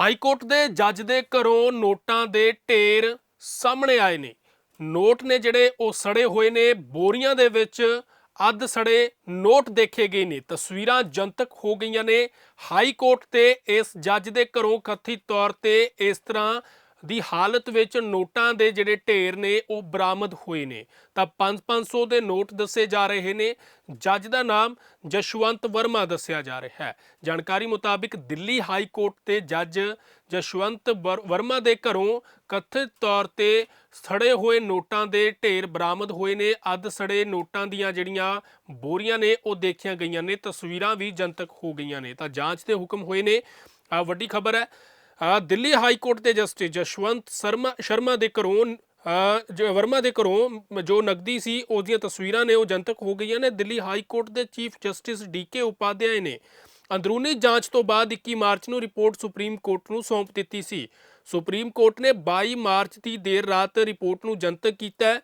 High court ਦੇ ਜੱਜ ਦੇ ਘਰੋਂ ਨੋਟਾਂ ਦੇ ਢੇਰ ਸਾਹਮਣੇ ਆਏ ਨੇ। ਨੋਟ ਨੇ ਜਿਹੜੇ ਉਹ ਸੜੇ ਹੋਏ ਨੇ, ਬੋਰੀਆਂ ਦੇ ਵਿੱਚ ਅੱਧ ਸੜੇ ਨੋਟ ਦੇਖੇ ਗਏ ਨੇ। ਤਸਵੀਰਾਂ ਜਨਤਕ ਹੋ ਗਈਆਂ ਨੇ। ਹਾਈ ਕੋਰਟ ਤੇ ਇਸ ਜੱਜ ਦੇ ਘਰੋਂ ਕਥਿਤ ਤੌਰ ਤੇ ਇਸ ਤਰ੍ਹਾਂ ਦੀ ਹਾਲਤ ਵਿੱਚ ਨੋਟਾਂ ਦੇ ਜਿਹੜੇ ਢੇਰ ਨੇ, ਉਹ ਬਰਾਮਦ ਹੋਏ ਨੇ। ਤਾਂ 5-500 ਦੇ ਨੋਟ ਦੱਸੇ ਜਾ ਰਹੇ ਨੇ। ਜੱਜ ਦਾ ਨਾਮ ਜਸ਼ਵੰਤ ਵਰਮਾ ਦੱਸਿਆ ਜਾ ਰਿਹਾ ਹੈ। ਜਾਣਕਾਰੀ ਮੁਤਾਬਿਕ ਦਿੱਲੀ ਹਾਈ ਕੋਰਟ ਦੇ ਜੱਜ ਜਸ਼ਵੰਤ ਵਰ- ਵਰਮਾ ਦੇ ਘਰੋਂ ਕਥਿਤ ਤੌਰ ਤੇ ਸੜੇ ਹੋਏ ਨੋਟਾਂ ਦੇ ਢੇਰ ਬਰਾਮਦ ਹੋਏ ਨੇ। ਅੱਧ ਸੜੇ ਨੋਟਾਂ ਦੀਆਂ ਜਿਹੜੀਆਂ ਬੋਰੀਆਂ ਨੇ, ਉਹ ਦੇਖੀਆਂ ਗਈਆਂ ਨੇ। ਤਸਵੀਰਾਂ ਵੀ ਜਨਤਕ ਹੋ ਗਈਆਂ ਨੇ। ਤਾਂ ਜਾਂਚ ਦੇ ਹੁਕਮ ਹੋਏ ਨੇ। ਵੱਡੀ ਖਬਰ ਹੈ। ਦਿੱਲੀ ਹਾਈ ਕੋਰਟ ਦੇ ਜਸਟਿਸ ਜਸ਼ਵੰਤ ਸ਼ਰਮਾ ਸ਼ਰਮਾ ਦੇ ਘਰੋਂ ਵਰਮਾ ਦੇ ਘਰੋਂ ਜੋ ਨਕਦੀ ਸੀ, ਉਹਦੀਆਂ ਤਸਵੀਰਾਂ ਨੇ, ਉਹ ਜਨਤਕ ਹੋ ਗਈਆਂ ਨੇ। ਦਿੱਲੀ ਹਾਈ ਕੋਰਟ ਦੇ ਚੀਫ ਜਸਟਿਸ ਡੀਕੇ ਉਪਾਧਿਆਏ ਨੇ। ਅੰਦਰੂਨੀ ਜਾਂਚ ਤੋਂ ਬਾਅਦ 21 ਮਾਰਚ ਨੂੰ ਰਿਪੋਰਟ ਸੁਪਰੀਮ ਕੋਰਟ ਨੂੰ ਸੌਂਪ ਦਿੱਤੀ ਸੀ। ਸੁਪਰੀਮ ਕੋਰਟ ਨੇ 22 ਮਾਰਚ ਦੀ ਦੇਰ ਰਾਤ ਰਿਪੋਰਟ ਨੂੰ ਜਨਤਕ ਕੀਤਾ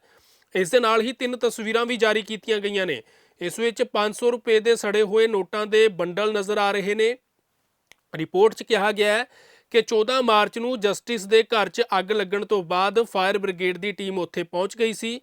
ਇਸ ਦੇ ਨਾਲ ਹੀ ਤਿੰਨ ਤਸਵੀਰਾਂ ਵੀ ਜਾਰੀ ਕੀਤੀਆਂ ਗਈਆਂ ਨੇ। ਇਸ ਵਿੱਚ 500 ਰੁਪਏ ਦੇ ਸੜੇ ਹੋਏ ਨੋਟਾਂ ਦੇ ਬੰਡਲ ਨਜ਼ਰ ਆ ਰਹੇ ਨੇ। ਰਿਪੋਰਟ 'ਚ ਕਿਹਾ ਗਿਆ ਹੈ ਕਿ 14 ਮਾਰਚ ਨੂੰ ਜਸਟਿਸ ਦੇ ਘਰ 'ਚ ਅੱਗ ਲੱਗਣ ਤੋਂ ਬਾਅਦ ਫਾਇਰ ਬ੍ਰਿਗੇਡ ਦੀ ਟੀਮ ਉੱਥੇ ਪਹੁੰਚ ਗਈ ਸੀ।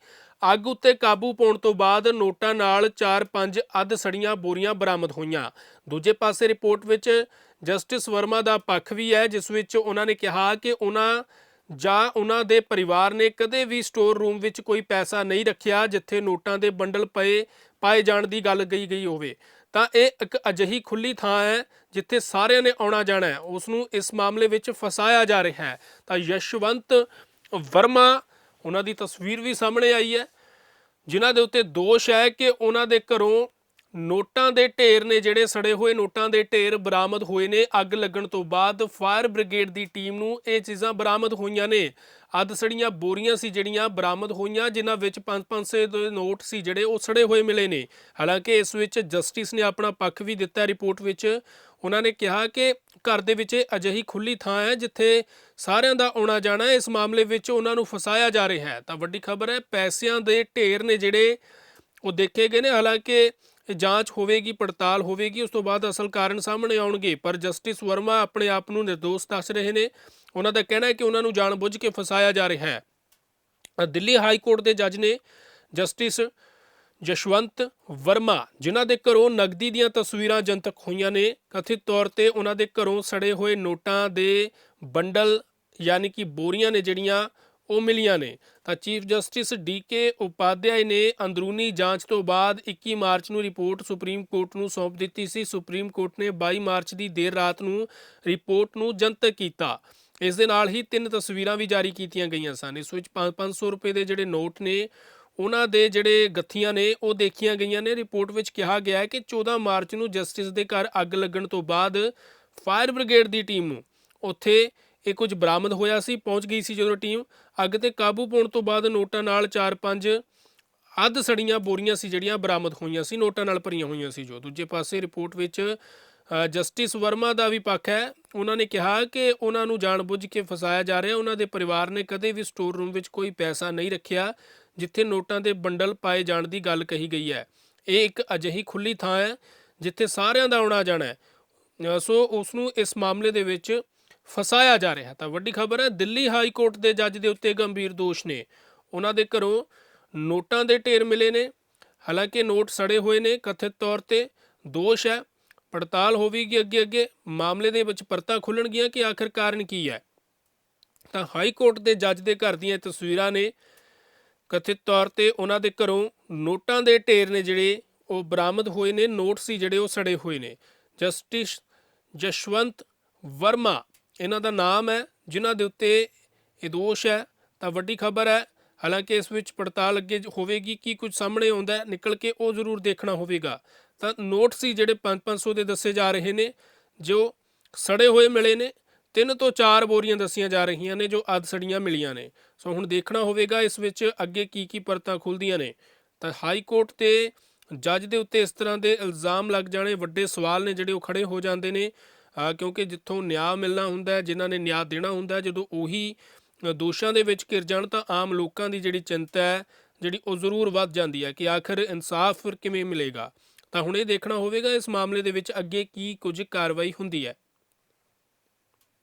ਅੱਗ ਉੱਤੇ ਕਾਬੂ ਪਾਉਣ ਤੋਂ ਬਾਅਦ ਨੋਟਾਂ ਨਾਲ 4-5 ਅੱਧ ਸੜੀਆਂ ਬੋਰੀਆਂ ਬਰਾਮਦ ਹੋਈਆਂ। ਦੂਜੇ ਪਾਸੇ ਰਿਪੋਰਟ ਵਿੱਚ ਜਸਟਿਸ ਵਰਮਾ ਦਾ ਪੱਖ ਵੀ ਹੈ, ਜਿਸ ਵਿੱਚ ਉਹਨਾਂ ਨੇ ਕਿਹਾ ਕਿ ਉਹਨਾਂ ਜਾਂ ਉਹਨਾਂ ਦੇ ਪਰਿਵਾਰ ਨੇ ਕਦੇ ਵੀ ਸਟੋਰ ਰੂਮ ਵਿੱਚ ਕੋਈ ਪੈਸਾ ਨਹੀਂ ਰੱਖਿਆ, ਜਿੱਥੇ ਨੋਟਾਂ ਦੇ ਬੰਡਲ ਪਏ, ਪਾਏ ਜਾਣ ਦੀ ਗੱਲ ਕਹੀ ਗਈ ਹੋਵੇ। ਤਾਂ ਇਹ ਇੱਕ ਅਜਿਹੀ ਖੁੱਲੀ ਥਾਂ ਹੈ ਜਿੱਥੇ ਸਾਰਿਆਂ ਨੇ ਆਉਣਾ ਜਾਣਾ ਹੈ। ਉਸ ਨੂੰ ਇਸ ਮਾਮਲੇ ਵਿੱਚ ਫਸਾਇਆ ਜਾ ਰਿਹਾ ਹੈ। ਤਾਂ ਯਸ਼ਵੰਤ ਵਰਮਾ, ਉਹਨਾਂ ਦੀ ਤਸਵੀਰ ਵੀ ਸਾਹਮਣੇ ਆਈ ਹੈ। ਜਿਨ੍ਹਾਂ ਦੇ ਉੱਤੇ ਦੋਸ਼ ਹੈ ਕਿ ਉਹਨਾਂ ਦੇ ਘਰੋਂ ਨੋਟਾਂ ਦੇ ਢੇਰ ਨੇ ਜਿਹੜੇ ਸੜੇ ਹੋਏ ਨੋਟਾਂ ਦੇ ਢੇਰ ਬਰਾਮਦ ਹੋਏ ਨੇ। ਅੱਗ ਲੱਗਣ ਤੋਂ ਬਾਅਦ ਫਾਇਰ ਬ੍ਰਿਗੇਡ ਦੀ ਟੀਮ ਨੂੰ ਇਹ ਚੀਜ਼ਾਂ ਬਰਾਮਦ ਹੋਈਆਂ ਨੇ। ਅੱਧ ਸੜੀਆਂ ਬੋਰੀਆਂ ਸੀ ਜਿਹੜੀਆਂ ਬਰਾਮਦ ਹੋਈਆਂ, ਜਿਨ੍ਹਾਂ ਵਿੱਚ 5-500 ਦੇ ਨੋਟ ਸੀ ਜਿਹੜੇ ਉਹ ਸੜੇ ਹੋਏ ਮਿਲੇ ਨੇ। ਹਾਲਾਂਕਿ ਇਸ ਵਿੱਚ ਜਸਟਿਸ ਨੇ ਆਪਣਾ ਪੱਖ ਵੀ ਦਿੱਤਾ ਰਿਪੋਰਟ ਵਿੱਚ। ਉਹਨਾਂ ਨੇ ਕਿਹਾ ਕਿ ਘਰ ਦੇ ਵਿੱਚ ਇਹ ਅਜਿਹੀ ਖੁੱਲੀ ਥਾਂ ਹੈ ਜਿੱਥੇ ਸਾਰਿਆਂ ਦਾ ਆਉਣਾ ਜਾਣਾ ਇਸ ਮਾਮਲੇ ਵਿੱਚ ਉਹਨਾਂ ਨੂੰ ਫਸਾਇਆ ਜਾ ਰਿਹਾ ਹੈ। ਤਾਂ ਵੱਡੀ ਖਬਰ ਹੈ, ਪੈਸਿਆਂ ਦੇ ਢੇਰ ਨੇ ਜਿਹੜੇ ਉਹ ਦੇਖੇ ਗਏ ਨੇ। ਹਾਲਾਂਕਿ ਜਾਂਚ ਹੋਵੇਗੀ, ਪੜਤਾਲ ਹੋਵੇਗੀ, ਉਸ ਤੋਂ ਬਾਅਦ ਅਸਲ ਕਾਰਨ ਸਾਹਮਣੇ ਆਉਣਗੇ। ਪਰ ਜਸਟਿਸ ਵਰਮਾ ਆਪਣੇ ਆਪ ਨੂੰ ਨਿਰਦੋਸ਼ ਦੱਸ ਰਹੇ ਨੇ। ਉਹਨਾਂ ਦਾ ਕਹਿਣਾ ਹੈ ਕਿ ਉਹਨਾਂ ਨੂੰ ਜਾਣਬੁੱਝ ਕੇ ਫਸਾਇਆ ਜਾ ਰਿਹਾ ਹੈ। ਦਿੱਲੀ ਹਾਈ ਕੋਰਟ ਦੇ ਜੱਜ ਨੇ ਜਸਟਿਸ ਜਸ਼ਵੰਤ ਵਰਮਾ, ਜਿਨ੍ਹਾਂ ਦੇ ਘਰੋਂ ਨਗਦੀ ਦੀਆਂ ਤਸਵੀਰਾਂ ਜਨਤਕ ਹੋਈਆਂ ਨੇ, ਕਥਿਤ ਤੌਰ ਤੇ ਉਹਨਾਂ ਦੇ ਘਰੋਂ ਸੜੇ ਹੋਏ ਨੋਟਾਂ ਦੇ ਬੰਡਲ, ਯਾਨੀ ਕਿ ਬੋਰੀਆਂ ਨੇ ਜਿਹੜੀਆਂ ਉਹ ਮਿਲੀਆਂ ਨੇ। ਤਾਂ chief justice D K Upadhyay ਨੇ ਅੰਦਰੂਨੀ ਜਾਂਚ ਤੋਂ ਬਾਅਦ 21 ਮਾਰਚ ਨੂੰ ਰਿਪੋਰਟ ਸੁਪਰੀਮ ਕੋਰਟ ਨੂੰ ਸੌਂਪ ਦਿੱਤੀ ਸੀ। ਸੁਪਰੀਮ ਕੋਰਟ ਨੇ 22 ਮਾਰਚ ਦੀ ਦੇਰ ਰਾਤ ਨੂੰ ਰਿਪੋਰਟ ਨੂੰ ਜਨਤਕ ਕੀਤਾ। ਇਸ ਦੇ ਨਾਲ ਹੀ ਤਿੰਨ ਤਸਵੀਰਾਂ ਵੀ ਜਾਰੀ ਕੀਤੀਆਂ ਗਈਆਂ ਸਨ। ਇਸ ਵਿੱਚ 5-500 ਰੁਪਏ ਦੇ ਜਿਹੜੇ ਨੋਟ ਨੇ, ਉਹਨਾਂ ਦੇ ਜਿਹੜੇ ਗੱਥੀਆਂ ਨੇ, ਉਹ ਦੇਖੀਆਂ ਗਈਆਂ ਨੇ। ਰਿਪੋਰਟ ਵਿੱਚ ਕਿਹਾ ਗਿਆ ਹੈ ਕਿ 14 ਮਾਰਚ ਨੂੰ ਜਸਟਿਸ ਦੇ ਘਰ ਅੱਗ ਲੱਗਣ ਤੋਂ ਬਾਅਦ ਫਾਇਰ ਬ੍ਰਿਗੇਡ ਦੀ ਟੀਮ ਨੂੰ ਉੱਥੇ ਇਹ ਕੁਝ ਬਰਾਮਦ ਹੋਇਆ ਸੀ, ਪਹੁੰਚ ਗਈ ਸੀ ਜਦੋਂ ਟੀਮ ਅੱਗ ਤੇ ਕਾਬੂ ਪਾਉਣ ਤੋਂ ਬਾਅਦ ਨੋਟਾਂ ਨਾਲ 4-5 ਅੱਧ ਸੜੀਆਂ ਬੋਰੀਆਂ ਸੀ ਜਿਹੜੀਆਂ ਬਰਾਮਦ ਹੋਈਆਂ ਸੀ, ਨੋਟਾਂ ਨਾਲ ਭਰੀਆਂ ਹੋਈਆਂ ਸੀ ਜੋ। ਦੂਜੇ ਪਾਸੇ ਰਿਪੋਰਟ ਵਿੱਚ ਜਸਟਿਸ ਵਰਮਾ ਦਾ ਵੀ ਪੱਖ ਹੈ। ਉਹਨਾਂ ਨੇ ਕਿਹਾ ਕਿ ਉਹਨਾਂ ਨੂੰ ਜਾਣਬੁੱਝ ਕੇ ਫਸਾਇਆ ਜਾ ਰਿਹਾ, ਉਹਨਾਂ ਦੇ ਪਰਿਵਾਰ ਨੇ ਕਦੇ ਵੀ ਸਟੋਰ ਰੂਮ ਵਿੱਚ ਕੋਈ ਪੈਸਾ ਨਹੀਂ ਰੱਖਿਆ, ਜਿੱਥੇ ਨੋਟਾਂ ਦੇ ਬੰਡਲ ਪਾਏ ਜਾਣ ਦੀ ਗੱਲ ਕਹੀ ਗਈ ਹੈ। ਇਹ ਇੱਕ ਅਜਿਹੀ ਖੁੱਲੀ ਥਾਂ ਹੈ, ਜਿੱਥੇ ਸਾਰਿਆਂ ਦਾ ਆਉਣਾ ਜਾਣਾ ਹੈ ਸੋ ਉਸ ਨੂੰ ਇਸ ਮਾਮਲੇ ਦੇ ਵਿੱਚ ਫਸਾਇਆ ਜਾ ਰਿਹਾ ਤਾਂ ਵੱਡੀ ਖਬਰ ਹੈ, ਦਿੱਲੀ ਹਾਈ ਕੋਰਟ ਦੇ ਜੱਜ ਦੇ ਉੱਤੇ ਗੰਭੀਰ ਦੋਸ਼ ਨੇ। ਉਹਨਾਂ ਦੇ ਘਰੋਂ ਨੋਟਾਂ ਦੇ ਢੇਰ ਮਿਲੇ ਨੇ। ਹਾਲਾਂਕਿ ਨੋਟ ਸੜੇ ਹੋਏ ਨੇ, ਕਥਿਤ ਤੌਰ ਤੇ ਦੋਸ਼ ਹੈ। ਪੜਤਾਲ ਹੋਵੇਗੀ ਅੱਗੇ ਅੱਗੇ। ਮਾਮਲੇ ਦੇ ਵਿੱਚ ਪਰਤਾਂ ਖੁੱਲਣਗੀਆਂ ਕਿ ਆਖਰ ਕਾਰਨ ਕੀ ਹੈ। ਤਾਂ ਹਾਈ ਕੋਰਟ ਦੇ ਜੱਜ ਦੇ ਘਰ ਦੀਆਂ ਤਸਵੀਰਾਂ ਨੇ। ਕਥਿਤ ਤੌਰ ਤੇ ਉਹਨਾਂ ਦੇ ਘਰੋਂ ਨੋਟਾਂ ਦੇ ਢੇਰ ਨੇ ਜਿਹੜੇ ਉਹ ਬਰਾਮਦ ਹੋਏ ਨੇ। ਨੋਟ ਸੀ ਜਿਹੜੇ ਉਹ ਸੜੇ ਹੋਏ ਨੇ। ਜਸਟਿਸ ਜਸ਼ਵੰਤ ਵਰਮਾ ਇਹਨਾਂ ਦਾ ਨਾਮ ਹੈ, ਜਿਨ੍ਹਾਂ ਦੇ ਉੱਤੇ ਇਹ ਦੋਸ਼ ਹੈ, ਤਾਂ ਵੱਡੀ ਖਬਰ ਹੈ। ਹਾਲਾਂਕਿ ਇਸ ਵਿੱਚ ਪੜਤਾਲ ਅੱਗੇ ਹੋਵੇਗੀ ਕੀ ਕੁਝ ਸਾਹਮਣੇ ਆਉਂਦਾ ਨਿਕਲ ਕੇ ਉਹ ਜ਼ਰੂਰ ਦੇਖਣਾ ਹੋਵੇਗਾ। ਤਾਂ ਨੋਟ ਸੀ ਜਿਹੜੇ 5-500 ਦੇ ਦੱਸੇ ਜਾ ਰਹੇ ਨੇ, ਜੋ ਸੜੇ ਹੋਏ ਮਿਲੇ ਨੇ, ਤਿੰਨ ਤੋਂ ਚਾਰ ਬੋਰੀਆਂ ਦੱਸੀਆਂ ਜਾ ਰਹੀਆਂ ਨੇ, ਜੋ ਅੱਧ ਸੜੀਆਂ ਮਿਲੀਆਂ ਨੇ। ਸੋ ਹੁਣ ਦੇਖਣਾ ਹੋਵੇਗਾ ਇਸ ਵਿੱਚ ਅੱਗੇ ਕੀ ਕੀ ਪਰਤਾਂ ਖੁੱਲਦੀਆਂ ਨੇ। ਤਾਂ ਹਾਈ ਕੋਰਟ ਤੇ ਜੱਜ ਦੇ ਉੱਤੇ ਇਸ ਤਰ੍ਹਾਂ ਦੇ ਇਲਜ਼ਾਮ ਲੱਗ ਜਾਣੇ, ਵੱਡੇ ਸਵਾਲ ਨੇ ਜਿਹੜੇ ਉਹ ਖੜੇ ਹੋ ਜਾਂਦੇ ਨੇ। ਕਿਉਂਕਿ ਜਿੱਥੋਂ ਨਿਆਂ ਮਿਲਣਾ ਹੁੰਦਾ ਹੈ, ਜਿਨ੍ਹਾਂ ਨੇ ਨਿਆਂ ਦੇਣਾ ਹੁੰਦਾ ਜਦੋਂ ਉਹੀ ਦੋਸ਼ਾਂ ਦੇ ਵਿੱਚ ਘਿਰ ਜਾਣ ਤਾਂ ਆਮ ਲੋਕਾਂ ਦੀ ਜਿਹੜੀ ਚਿੰਤਾ ਹੈ, ਜਿਹੜੀ ਉਹ ਜ਼ਰੂਰ ਵੱਧ ਜਾਂਦੀ ਹੈ ਕਿ ਆਖਰ ਇਨਸਾਫ ਫਿਰ ਕਿਵੇਂ ਮਿਲੇਗਾ। ਤਾਂ ਹੁਣ ਇਹ ਦੇਖਣਾ ਹੋਵੇਗਾ ਇਸ ਮਾਮਲੇ ਦੇ ਵਿੱਚ ਅੱਗੇ ਕੀ ਕੁਝ ਕਾਰਵਾਈ ਹੁੰਦੀ ਹੈ।